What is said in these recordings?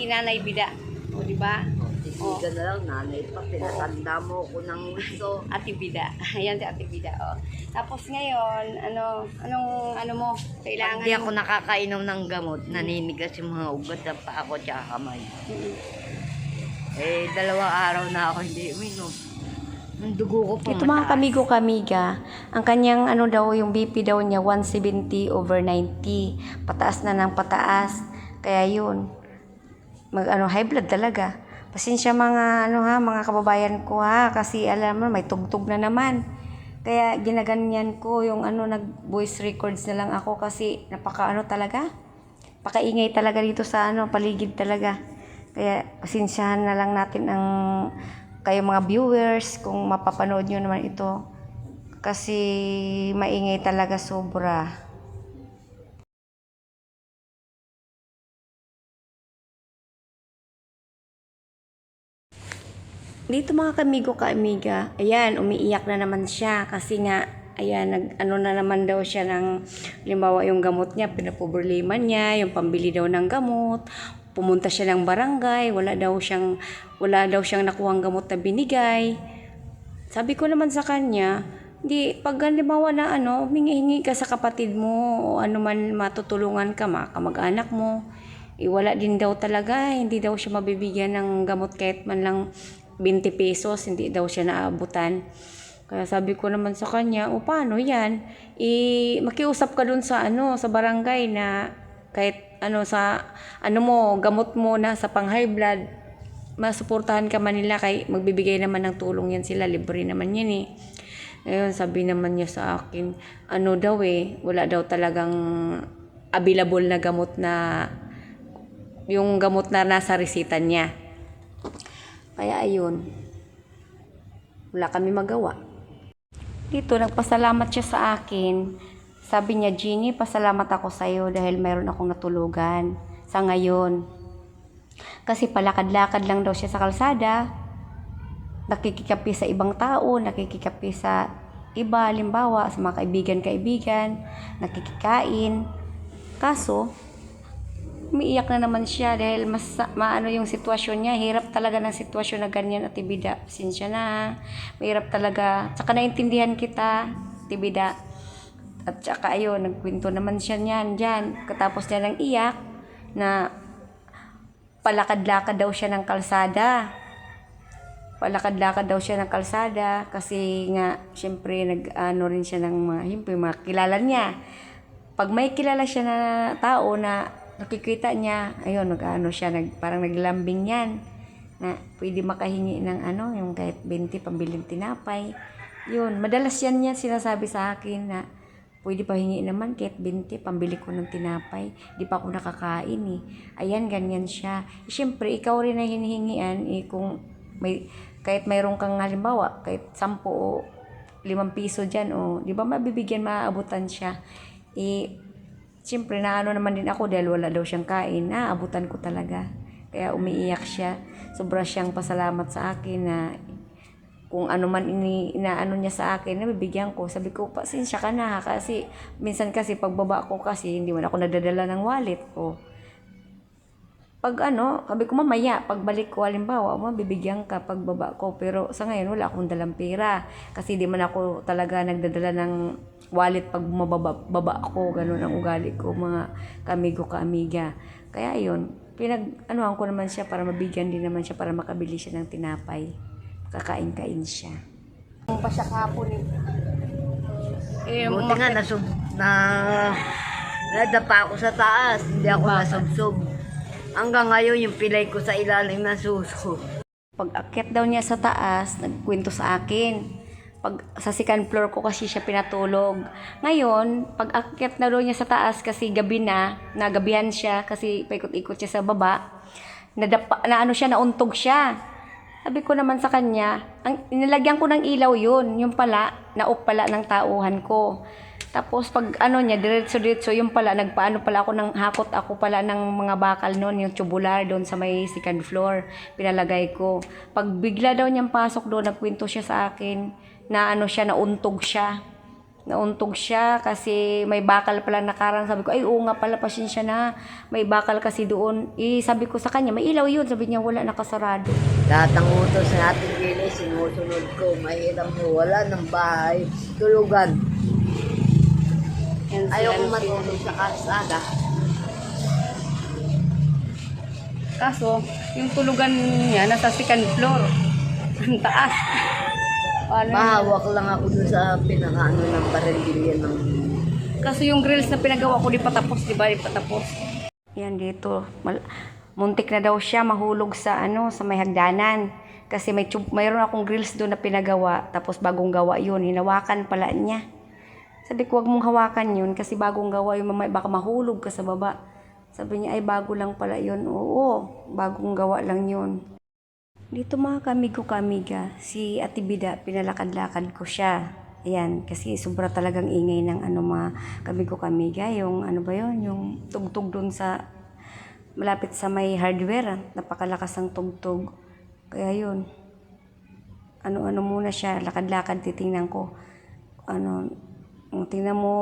Ate Nanay Bida. O, di ba? Titigan na lang, nanay pa, pinatanda mo ko ng gusto. Ate Bida. Ayan si Ate Bida. O. Tapos ngayon, ano, anong, ano mo, kailangan Hindi ako nakakainom ng gamot, naninigas yung mga ugat sa paa ko tsaka kamay. Mm. Eh, dalawang araw na ako hindi uminom. Ang dugo ko pa Ito mga kamigo kamiga, ang kanyang ano daw, yung BP daw niya 170 over 90. Pataas na ng pataas. Kaya yun, mag ano, high blood talaga. Pasensya mga ano ha, mga kababayan ko ha, kasi alam mo, may tugtog na naman. Kaya ginaganyan ko yung ano, nag voice records na lang ako kasi napaka ano talaga. Pakaingay talaga dito sa ano, paligid talaga. Kaya pasensyahan na lang natin ang kayo mga viewers kung mapapanood nyo naman ito. Kasi maingay talaga sobra. Dito mga kamigo ka-amiga, ayan, umiiyak na naman siya kasi nga, ayan, nag, ano na naman daw siya ng, limbawa yung gamot niya, pinapoblema niya, yung pambili daw ng gamot, pumunta siya ng barangay, wala daw siyang, wala daw siyang nakuhang gamot na binigay. Sabi ko naman sa kanya, di, pag halimbawa na ano, humingi-hingi ka sa kapatid mo o ano man matutulungan ka, mga kamag-anak mo, eh, wala din daw talaga, hindi daw siya mabibigyan ng gamot kahit man lang 20 pesos, hindi daw siya naabutan. Kaya sabi ko naman sa kanya, o paano yan? I, makiusap ka dun sa ano, sa barangay na kahit ano sa ano mo, gamot mo na sa pang high blood, masuportahan ka man nila kay magbibigay naman ng tulong yan sila, libre naman yan eh. Ngayon, sabi naman niya sa akin, ano daw eh, wala daw talagang available na gamot na yung gamot na nasa resita niya. Kaya ayun, wala kami magawa. Dito, nagpasalamat siya sa akin. Sabi niya, Jeannie, pasalamat ako sa iyo dahil mayroon akong natulugan sa ngayon. Kasi palakad-lakad lang daw siya sa kalsada. Nakikikapi sa ibang tao, nakikikapi sa iba, limbawa, sa mga kaibigan-kaibigan, nakikikain. Kaso, umiiyak na naman siya dahil mas maano yung sitwasyon niya. Hirap talaga ng sitwasyon na ganyan at tibida. Pasensya na. Mahirap talaga. Tsaka naintindihan kita, tibida. At tsaka ayun, nagkwento naman siya niyan dyan. Katapos niya ng iyak na palakad-lakad daw siya ng kalsada. Palakad-lakad daw siya ng kalsada kasi nga, syempre, nag-ano rin siya ng mga, syempre, mga kilala niya. Pag may kilala siya na tao na nakikita niya, ayun, nag-ano siya, nag, parang naglambing yan na pwede makahingi ng ano, yung kahit 20 pambiling tinapay. Yun, madalas yan niya sinasabi sa akin na pwede pa hingi naman kahit 20 pambili ko ng tinapay. Di pa ako nakakain eh. Ayan, ganyan siya. Siyempre, ikaw rin na hinihingian eh, kung may, kahit mayroon kang halimbawa, kahit 10 o 5 piso dyan, o, di ba mabibigyan, maaabutan siya. Eh, Siyempre, naano naman din ako dahil wala daw siyang kain. Naabutan ko talaga. Kaya umiiyak siya. Sobra siyang pasalamat sa akin na kung ano man ini, inaano niya sa akin, nabibigyan ko. Sabi ko, pasensya ka na kasi minsan kasi pagbaba ko kasi hindi man ako nadadala ng wallet ko. Pag ano, sabi ko mamaya, pagbalik ko halimbawa, mabibigyan ka pagbaba ko. Pero sa ngayon, wala akong dalang pera. Kasi di man ako talaga nagdadala ng wallet pag bumababa baba ako, ganun ang ugali ko, mga kamigo ka-amiga. Kaya yun, pinag, anuhan ko naman siya para mabigyan din naman siya para makabili siya ng tinapay. Kakain-kain siya. Ang pa siya kahapon eh. Eh, Buti nga, nasub, na, nadapa ako sa taas, hindi ako nasubsob. Hanggang ngayon, yung pilay ko sa ilalim ng suso. Pag akyat daw niya sa taas, nagkwento sa akin. Pag sa second floor ko kasi siya pinatulog. Ngayon, pag akyat na daw niya sa taas kasi gabi na, nagabihan siya kasi paikot-ikot siya sa baba. Nadapa, na ano siya, nauntog siya. Sabi ko naman sa kanya, ang inilagyan ko ng ilaw yun, yung pala, naop pala ng tauhan ko. Tapos pag ano niya, diretso-diretso, yung pala, nagpaano pala ako ng hakot ako pala ng mga bakal noon, yung tubular doon sa may second floor, pinalagay ko. Pag bigla daw niyang pasok doon, nagkwento siya sa akin, na ano siya, nauntog siya. Nauntog siya kasi may bakal pala nakarang. Sabi ko, ay oo nga pala, pasensya na. May bakal kasi doon. Eh, sabi ko sa kanya, may ilaw yun. Sabi niya, wala, nakasarado. Lahat ng utos natin din sinusunod ko. Mahirap mo, wala ng bahay. Tulugan. Ayaw ko na- matulog sa kalsada. Kaso, yung tulugan niya nasa second floor. Ang taas. Paano yun? Mahawak lang ako dun sa pinakaano ng barendilya ng... Kaso yung grills na pinagawa ko di pa tapos, di ba? Di pa tapos. Yan dito. Mal- muntik na daw siya mahulog sa ano, sa may hagdanan. Kasi may mayroon akong grills doon na pinagawa. Tapos bagong gawa yun. Hinawakan pala niya. Sabi ko, wag mong hawakan yun kasi bagong gawa yung mamay, baka mahulog ka sa baba. Sabi niya, ay bago lang pala yun. Oo, bagong gawa lang yun. Dito mga kamigo kamiga, si Ate Bida, pinalakad-lakad ko siya. Ayan, kasi sobra talagang ingay ng ano mga kamigo kamiga, yung ano ba yun, yung tugtog dun sa malapit sa may hardware, ah. napakalakas ng tugtog. Kaya yun, ano-ano muna siya, lakad-lakad, titingnan ko. Ano, tingnan mo,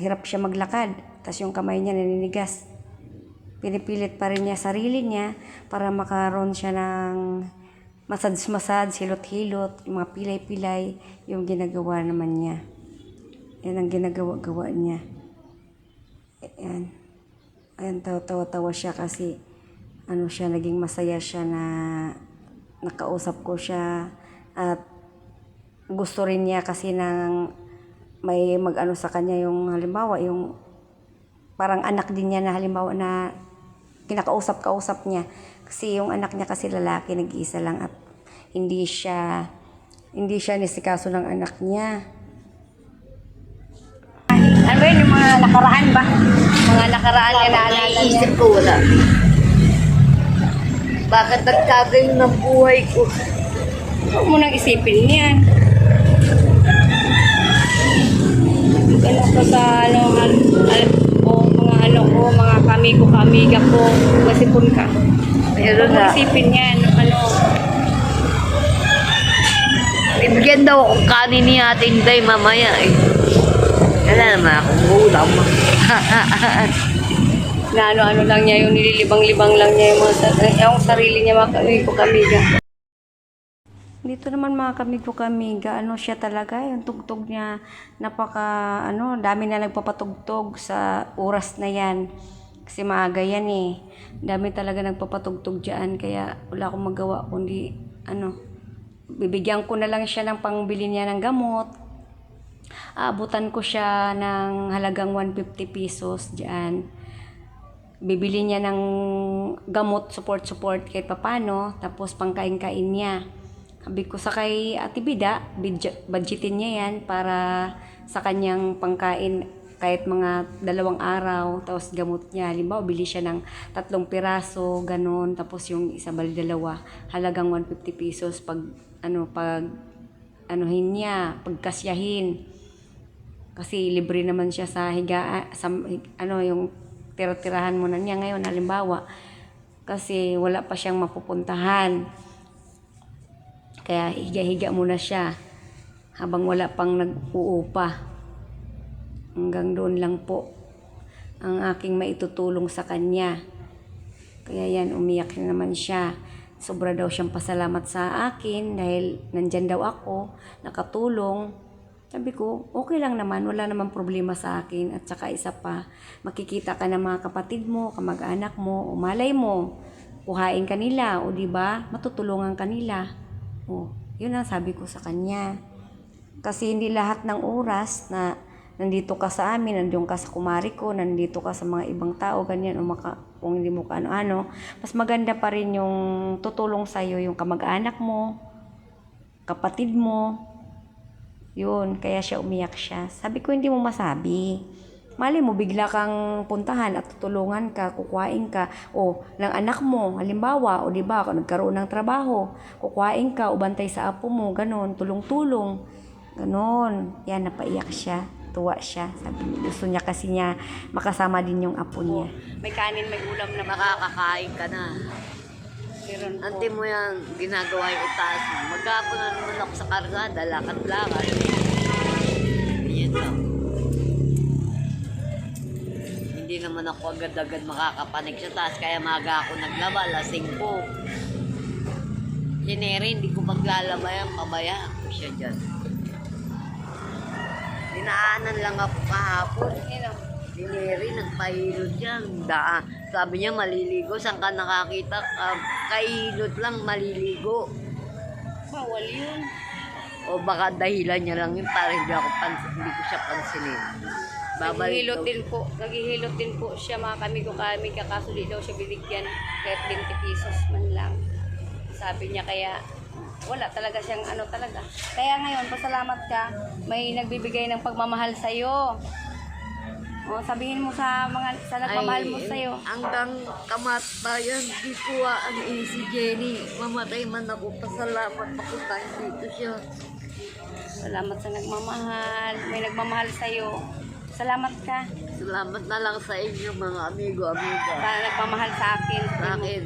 hirap siya maglakad. Tapos yung kamay niya naninigas pinipilit pa rin niya sarili niya para makaroon siya ng masads-masads, hilot-hilot, yung mga pilay-pilay, yung ginagawa naman niya. Yan ang ginagawa-gawa niya. Ayan. Ayan, tawa-tawa siya kasi ano siya, naging masaya siya na nakausap ko siya at gusto rin niya kasi nang may mag-ano sa kanya yung halimbawa, yung parang anak din niya na halimbawa na kinakausap-kausap niya. Kasi yung anak niya kasi lalaki, nag-iisa lang at hindi siya hindi siya nisikaso ng anak niya. Ano ba yun, yung mga nakaraan ba? Mga nakaraan niya naalala niya. Ko wala. Bakit nagkagayo ng buhay ko? Huwag mo nang isipin yan. Ano ko sa ano, al, ano ko, mga kamigo kamiga ko, masipon ka. Meron na. isipin yan, ano, Bibigyan daw akong kanin ni Ate Inday mamaya eh. Wala naman akong ulam. na ano-ano lang niya, yung nililibang-libang lang niya yung, mga, sa- yung sarili niya, mga kamigo kamiga. Dito naman mga kamigo kamiga, ano siya talaga, yung tugtog niya, napaka, ano, dami na nagpapatugtog sa oras na yan. Kasi maaga yan eh. Dami talaga nagpapatugtog dyan, kaya wala akong magawa kundi, ano, bibigyan ko na lang siya ng pangbili niya ng gamot. Aabutan ko siya ng halagang 150 pesos dyan bibili niya ng gamot, support-support kahit papano, tapos pangkain-kain niya. Sabi ko sa kay Ate Bida, budget- budgetin niya yan para sa kanyang pangkain kahit mga dalawang araw, tapos gamot niya. Halimbawa, bili siya ng tatlong piraso, ganun, tapos yung isa bali dalawa, halagang 150 pesos pag, ano, pag, anuhin niya, pagkasyahin. Kasi libre naman siya sa higa sa ano yung tira-tirahan mo na niya ngayon halimbawa kasi wala pa siyang mapupuntahan. Kaya higa-higa muna siya habang wala pang nag-uupa. Hanggang doon lang po ang aking maitutulong sa kanya. Kaya yan, umiyak na naman siya. Sobra daw siyang pasalamat sa akin dahil nandyan daw ako, nakatulong. Sabi ko, okay lang naman, wala naman problema sa akin. At saka isa pa, makikita ka ng mga kapatid mo, kamag-anak mo, o malay mo, kuhain ka nila, o di ba matutulungan ka nila. O, yun ang sabi ko sa kanya. Kasi hindi lahat ng oras na nandito ka sa amin, nandiyon ka sa kumari ko, nandito ka sa mga ibang tao, ganyan, o maka, kung hindi mo ka ano-ano, mas maganda pa rin yung tutulong sa'yo yung kamag-anak mo, kapatid mo, yun, kaya siya umiyak siya. Sabi ko, hindi mo masabi. Mali mo, bigla kang puntahan at tutulungan ka, kukuhain ka, o ng anak mo, halimbawa, o di ba, kung nagkaroon ng trabaho, kukuhain ka, o bantay sa apo mo, ganon, tulong-tulong, ganon. Yan, napaiyak siya, tuwa siya. Sabi niya, gusto niya kasi niya makasama din yung apo niya. May kanin, may ulam na Makakakain ka na. Meron po. Ante mo yan, ginagawa yung itaas mo. Magkapon na naman ako sa kargada, lakad-lakad. Yan. Naman ako agad-agad makakapanik sa taas. Kaya maga ako naglaba, lasing po. Si Neri, hindi ko maglalaba yan, pabayaan ko siya dyan. Dinaanan lang ako kahapon. Sino? Si Neri, nagpahilot yan. Daan. Sabi niya, maliligo. Saan ka nakakita? Uh, kahilot lang, maliligo. Bawal yun. O baka dahilan niya lang yun para hindi ako pans hindi ko siya pansinin. Babalik Naghihilot daw. din po. Naghihilot din po siya mga kami ko kami kakaso di daw siya binigyan kahit 20 pesos man lang. Sabi niya kaya wala talaga siyang ano talaga. Kaya ngayon, pasalamat ka, may nagbibigay ng pagmamahal sa iyo. O, sabihin mo sa mga sa nagmamahal mo sa iyo. Hanggang kamatayan, di ko ang si Jenny. Mamatay man ako, pasalamat ako kahit dito siya. Salamat sa nagmamahal. May nagmamahal sa iyo. Salamat ka Salamat na lang sa inyo mga amigo, amiga. sa nagmamahal sa akin. Sa akin,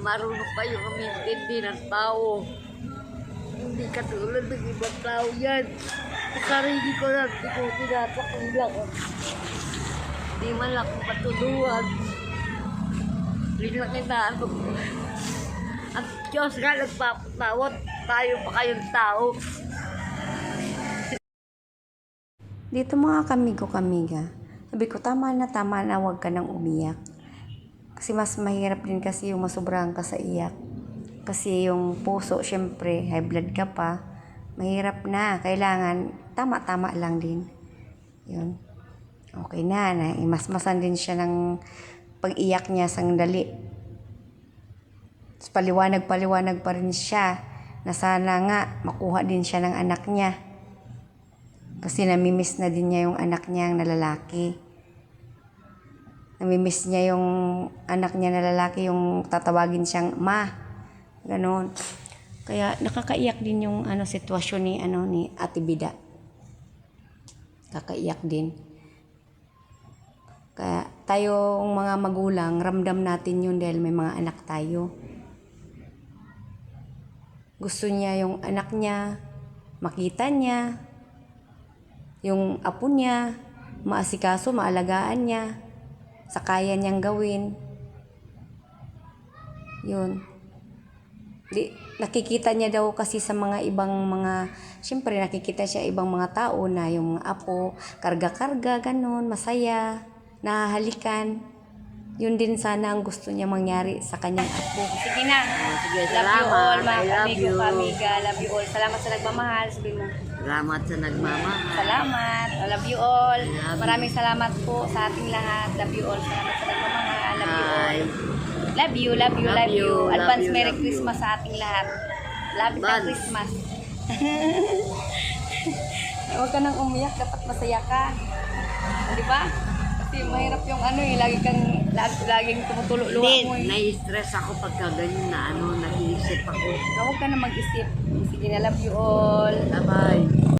marunong pa yung umintindi ng tao. Hindi katulad ng ibang tao yan. Sa sarili ko lang, di ko tinapakulang. Di man lang akong patuluhan. Linakinaan ko. At Diyos nga nagpapatawad, tayo pa kayong tao. Dito mga kamigo kamiga, sabi ko tama na tama na huwag ka nang umiyak. Kasi mas mahirap din kasi yung masobrahan ka sa iyak. Kasi yung puso, syempre, high blood ka pa, mahirap na. Kailangan, tama-tama lang din. Yun. Okay na, na imasmasan din siya ng pag-iyak niya sandali. Paliwanag-paliwanag pa rin siya na sana nga makuha din siya ng anak niya. Kasi namimiss na din niya yung anak niya na lalaki. Namimiss niya yung anak niya na lalaki, yung tatawagin siyang ma. Ganon. Kaya nakakaiyak din yung ano sitwasyon ni ano ni Ate Bida. Kakaiyak din. Kaya tayong mga magulang, ramdam natin yun dahil may mga anak tayo. Gusto niya yung anak niya, makita niya, yung apo niya, maasikaso, maalagaan niya, sa kaya niyang gawin. Yun. Di, nakikita niya daw kasi sa mga ibang mga, syempre nakikita siya ibang mga tao na yung mga apo, karga-karga, ganun, masaya, nahahalikan. Yun din sana ang gusto niya mangyari sa kanyang apo. Sige na. Oh, sige, Love you all, mga I love kamigo, you. kamiga. Love you all. Salamat sa nagmamahal. Sabi mo. Salamat sa nagmamahal. Salamat. I love you all. love you. Maraming salamat po sa ating lahat. Love you all. Salamat sa nagmamahal. Love you all. Love you, love you, Love love you. you, love Advance you, Merry love you. Christmas sa ating lahat. Love ng Christmas. Huwag ka nang umiyak, dapat masaya ka. Di ba? Kasi mahirap yung ano eh, lagi kang, lagi, laging tumutulo-luha Hindi, mo eh. nai-stress ako pagka ganyan na ano, nag-iisip ako. Huwag ka na mag-isip. Sige na, love you all. Bye-bye.